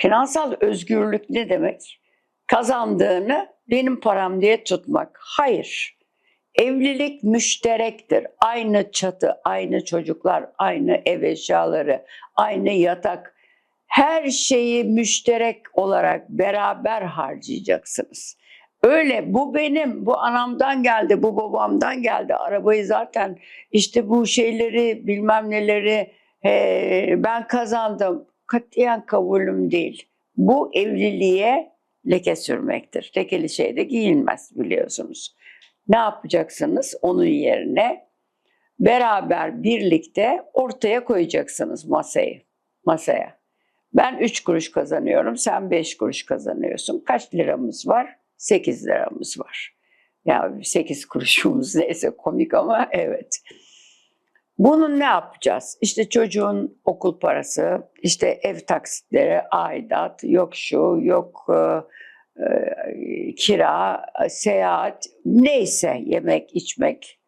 Finansal özgürlük ne demek? Kazandığını benim param diye tutmak. Hayır. Evlilik müşterektir. Aynı çatı, aynı çocuklar, aynı ev eşyaları, aynı yatak. Her şeyi müşterek olarak beraber harcayacaksınız. Öyle bu benim, bu anamdan geldi, bu babamdan geldi. Arabayı zaten işte bu şeyleri bilmem neleri he, ben kazandım. Katiyen kabulüm değil. Bu evliliğe leke sürmektir. Lekeli şey de giyilmez biliyorsunuz. Ne yapacaksınız? Onun yerine beraber birlikte ortaya koyacaksınız masayı. Masaya. Ben 3 kuruş kazanıyorum, sen 5 kuruş kazanıyorsun. Kaç liramız var? 8 liramız var. Ya 8 kuruşumuz neyse komik ama evet. Bunu ne yapacağız? İşte çocuğun okul parası, işte ev taksitleri, aidat, yok şu, yok e, e, kira, seyahat, neyse yemek, içmek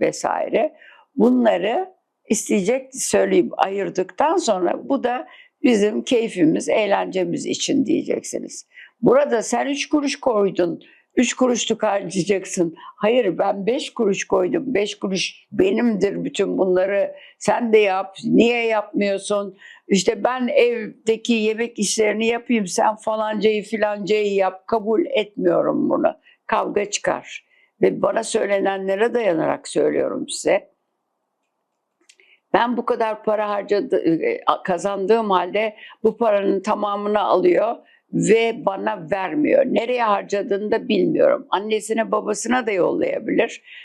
vesaire. Bunları isteyecek söyleyip ayırdıktan sonra bu da bizim keyfimiz, eğlencemiz için diyeceksiniz. Burada sen üç kuruş koydun, üç kuruşluk harcayacaksın. Hayır ben beş kuruş koydum, beş kuruş benimdir bütün bunları sen de yap. Niye yapmıyorsun? İşte ben evdeki yemek işlerini yapayım, sen falancayı filancayı yap. Kabul etmiyorum bunu. Kavga çıkar. Ve bana söylenenlere dayanarak söylüyorum size. Ben bu kadar para harcadı, kazandığım halde bu paranın tamamını alıyor ve bana vermiyor. Nereye harcadığını da bilmiyorum. Annesine babasına da yollayabilir.